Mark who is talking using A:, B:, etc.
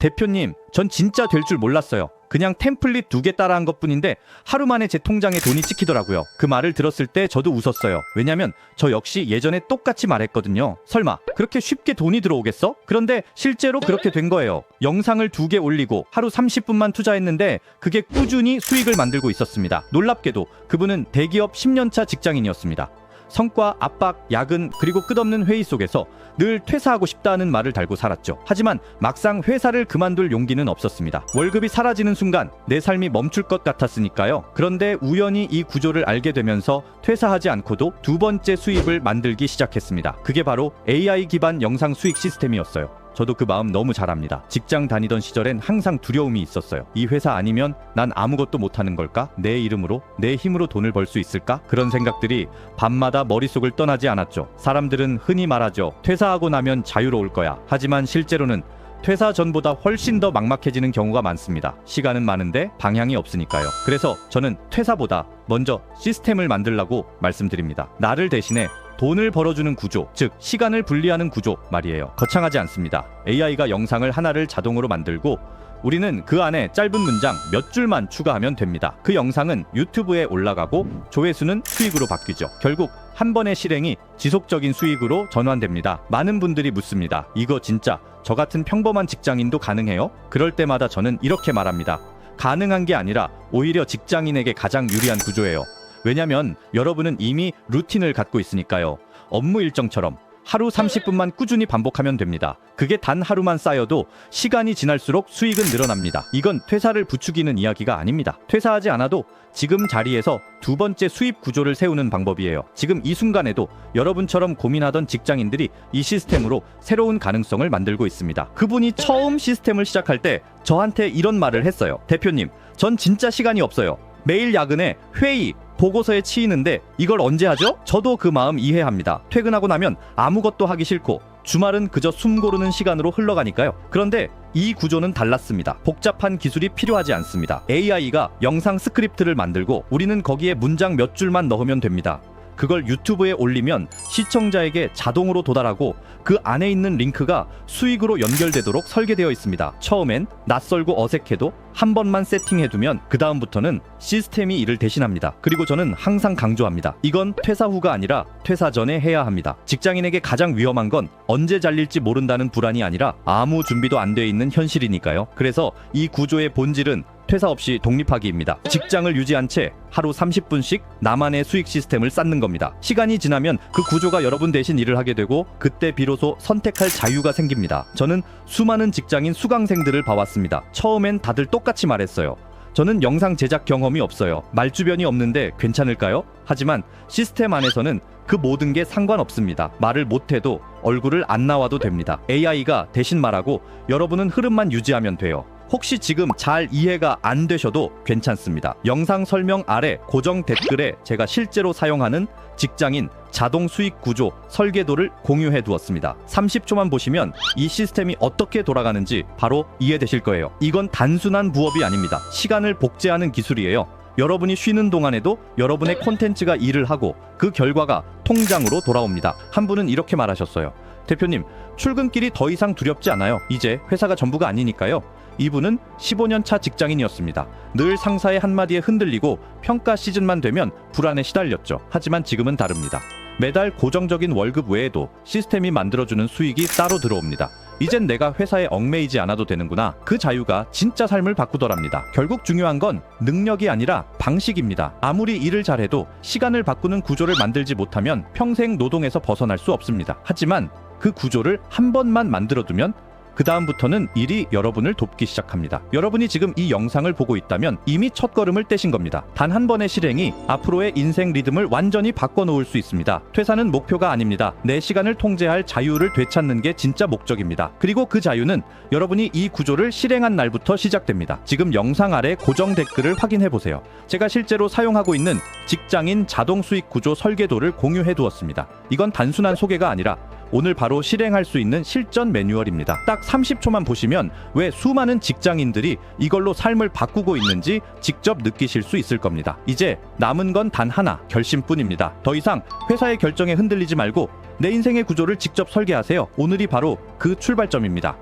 A: 대표님, 전 진짜 될 줄 몰랐어요. 그냥 템플릿 두 개 따라한 것 뿐인데 하루 만에 제 통장에 돈이 찍히더라고요. 그 말을 들었을 때 저도 웃었어요. 왜냐면 저 역시 예전에 똑같이 말했거든요. 설마 그렇게 쉽게 돈이 들어오겠어? 그런데 실제로 그렇게 된 거예요. 영상을 두 개 올리고 하루 30분만 투자했는데 그게 꾸준히 수익을 만들고 있었습니다. 놀랍게도 그분은 대기업 10년차 직장인이었습니다. 성과, 압박, 야근, 그리고 끝없는 회의 속에서 늘 퇴사하고 싶다는 말을 달고 살았죠. 하지만 막상 회사를 그만둘 용기는 없었습니다. 월급이 사라지는 순간 내 삶이 멈출 것 같았으니까요. 그런데 우연히 이 구조를 알게 되면서 퇴사하지 않고도 두 번째 수입을 만들기 시작했습니다. 그게 바로 AI 기반 영상 수익 시스템이었어요. 저도 그 마음 너무 잘 압니다. 직장 다니던 시절엔 항상 두려움이 있었어요. 이 회사 아니면 난 아무것도 못하는 걸까? 내 이름으로, 내 힘으로 돈을 벌 수 있을까? 그런 생각들이 밤마다 머릿속을 떠나지 않았죠. 사람들은 흔히 말하죠. 퇴사하고 나면 자유로울 거야. 하지만 실제로는 퇴사 전보다 훨씬 더 막막해지는 경우가 많습니다. 시간은 많은데 방향이 없으니까요. 그래서 저는 퇴사보다 먼저 시스템을 만들라고 말씀드립니다. 나를 대신에 돈을 벌어주는 구조, 즉 시간을 분리하는 구조 말이에요. 거창하지 않습니다. AI가 영상을 하나를 자동으로 만들고 우리는 그 안에 짧은 문장 몇 줄만 추가하면 됩니다. 그 영상은 유튜브에 올라가고 조회수는 수익으로 바뀌죠. 결국 한 번의 실행이 지속적인 수익으로 전환됩니다. 많은 분들이 묻습니다. 이거 진짜 저 같은 평범한 직장인도 가능해요? 그럴 때마다 저는 이렇게 말합니다. 가능한 게 아니라 오히려 직장인에게 가장 유리한 구조예요. 왜냐면 여러분은 이미 루틴을 갖고 있으니까요. 업무 일정처럼 하루 30분만 꾸준히 반복하면 됩니다. 그게 단 하루만 쌓여도 시간이 지날수록 수익은 늘어납니다. 이건 퇴사를 부추기는 이야기가 아닙니다. 퇴사하지 않아도 지금 자리에서 두 번째 수입 구조를 세우는 방법이에요. 지금 이 순간에도 여러분처럼 고민하던 직장인들이 이 시스템으로 새로운 가능성을 만들고 있습니다. 그분이 처음 시스템을 시작할 때 저한테 이런 말을 했어요. 대표님, 전 진짜 시간이 없어요. 매일 야근에 회의, 보고서에 치이는데 이걸 언제 하죠? 저도 그 마음 이해합니다. 퇴근하고 나면 아무것도 하기 싫고 주말은 그저 숨 고르는 시간으로 흘러가니까요. 그런데 이 구조는 달랐습니다. 복잡한 기술이 필요하지 않습니다. AI가 영상 스크립트를 만들고 우리는 거기에 문장 몇 줄만 넣으면 됩니다. 그걸 유튜브에 올리면 시청자에게 자동으로 도달하고 그 안에 있는 링크가 수익으로 연결되도록 설계되어 있습니다. 처음엔 낯설고 어색해도 한 번만 세팅해두면 그 다음부터는 시스템이 이를 대신합니다. 그리고 저는 항상 강조합니다. 이건 퇴사 후가 아니라 퇴사 전에 해야 합니다. 직장인에게 가장 위험한 건 언제 잘릴지 모른다는 불안이 아니라 아무 준비도 안 돼 있는 현실이니까요. 그래서 이 구조의 본질은 퇴사 없이 독립하기입니다. 직장을 유지한 채 하루 30분씩 나만의 수익 시스템을 쌓는 겁니다. 시간이 지나면 그 구조가 여러분 대신 일을 하게 되고 그때 비로소 선택할 자유가 생깁니다. 저는 수많은 직장인 수강생들을 봐왔습니다. 처음엔 다들 똑같이 말했어요. 저는 영상 제작 경험이 없어요. 말주변이 없는데 괜찮을까요? 하지만 시스템 안에서는 그 모든 게 상관없습니다. 말을 못해도 얼굴을 안 나와도 됩니다. AI가 대신 말하고 여러분은 흐름만 유지하면 돼요. 혹시 지금 잘 이해가 안 되셔도 괜찮습니다. 영상 설명 아래 고정 댓글에 제가 실제로 사용하는 직장인 자동 수익 구조 설계도를 공유해 두었습니다. 30초만 보시면 이 시스템이 어떻게 돌아가는지 바로 이해되실 거예요. 이건 단순한 부업이 아닙니다. 시간을 복제하는 기술이에요. 여러분이 쉬는 동안에도 여러분의 콘텐츠가 일을 하고 그 결과가 통장으로 돌아옵니다. 한 분은 이렇게 말하셨어요. 대표님, 출근길이 더 이상 두렵지 않아요. 이제 회사가 전부가 아니니까요. 이분은 15년 차 직장인이었습니다. 늘 상사의 한마디에 흔들리고 평가 시즌만 되면 불안에 시달렸죠. 하지만 지금은 다릅니다. 매달 고정적인 월급 외에도 시스템이 만들어주는 수익이 따로 들어옵니다. 이젠 내가 회사에 얽매이지 않아도 되는구나. 그 자유가 진짜 삶을 바꾸더랍니다. 결국 중요한 건 능력이 아니라 방식입니다. 아무리 일을 잘해도 시간을 바꾸는 구조를 만들지 못하면 평생 노동에서 벗어날 수 없습니다. 하지만 그 구조를 한 번만 만들어두면 그 다음부터는 일이 여러분을 돕기 시작합니다. 여러분이 지금 이 영상을 보고 있다면 이미 첫 걸음을 떼신 겁니다. 단 한 번의 실행이 앞으로의 인생 리듬을 완전히 바꿔놓을 수 있습니다. 퇴사는 목표가 아닙니다. 내 시간을 통제할 자유를 되찾는 게 진짜 목적입니다. 그리고 그 자유는 여러분이 이 구조를 실행한 날부터 시작됩니다. 지금 영상 아래 고정 댓글을 확인해 보세요. 제가 실제로 사용하고 있는 직장인 자동 수익 구조 설계도를 공유해 두었습니다. 이건 단순한 소개가 아니라 오늘 바로 실행할 수 있는 실전 매뉴얼입니다. 딱 30초만 보시면 왜 수많은 직장인들이 이걸로 삶을 바꾸고 있는지 직접 느끼실 수 있을 겁니다. 이제 남은 건 단 하나, 결심뿐입니다. 더 이상 회사의 결정에 흔들리지 말고 내 인생의 구조를 직접 설계하세요. 오늘이 바로 그 출발점입니다.